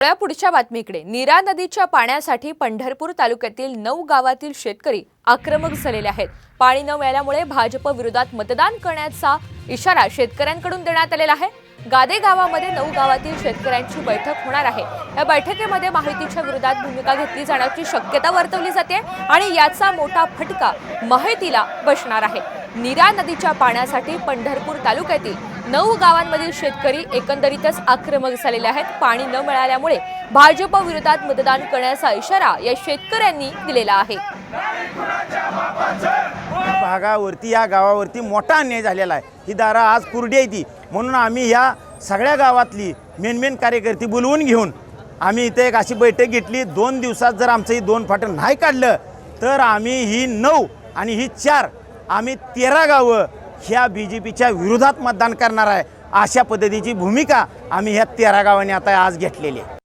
पुढच्या बातमीकडे. नीरा नदीच्या पाण्यासाठी पंढरपूर तालुक्यातील नऊ गावातील शेतकरी आक्रमक झालेले आहेत. पाणी न मिळाल्यामुळे भाजप विरोधात मतदान करण्याचा इशारा शेतकऱ्यांकडून देण्यात आलेला आहे. गादे गावामध्ये नऊ गावातील शेतकऱ्यांची बैठक होणार आहे. या बैठकीमध्ये माहितीच्या विरोधात भूमिका घेतली जाण्याची शक्यता वर्तवली जाते आणि याचा मोठा फटका माहितीला बसणार आहे. नीरा नदीच्या पाण्यासाठी पंढरपूर तालुक्यातील नऊ गावांमधील शेतकरी एकंदरीतच आक्रमक झालेले आहेत. पाणी न मिळाल्यामुळे भाजप विरोधात मतदान करण्याचा इशारा या शेतकऱ्यांनी दिलेला आहे. भागावरती या गावावरती मोठा अन्याय झालेला आहे. ही दारा आज कुरडी आहे ती. म्हणून आम्ही ह्या सगळ्या गावातली मेन मेन कार्यकर्ती बोलवून घेऊन आम्ही इथे एक अशी बैठक घेतली. दोन दिवसात जर आमचं ही दोन फाटं नाही काढलं तर आम्ही ही नऊ आणि ही चार आम्ही तेरा गावं ह्या बी जे पीच्या विरोधात मतदान करणार आहे. अशा पद्धतीची भूमिका आम्ही ह्या तेरा गावांनी आता आज घेतलेली आहे.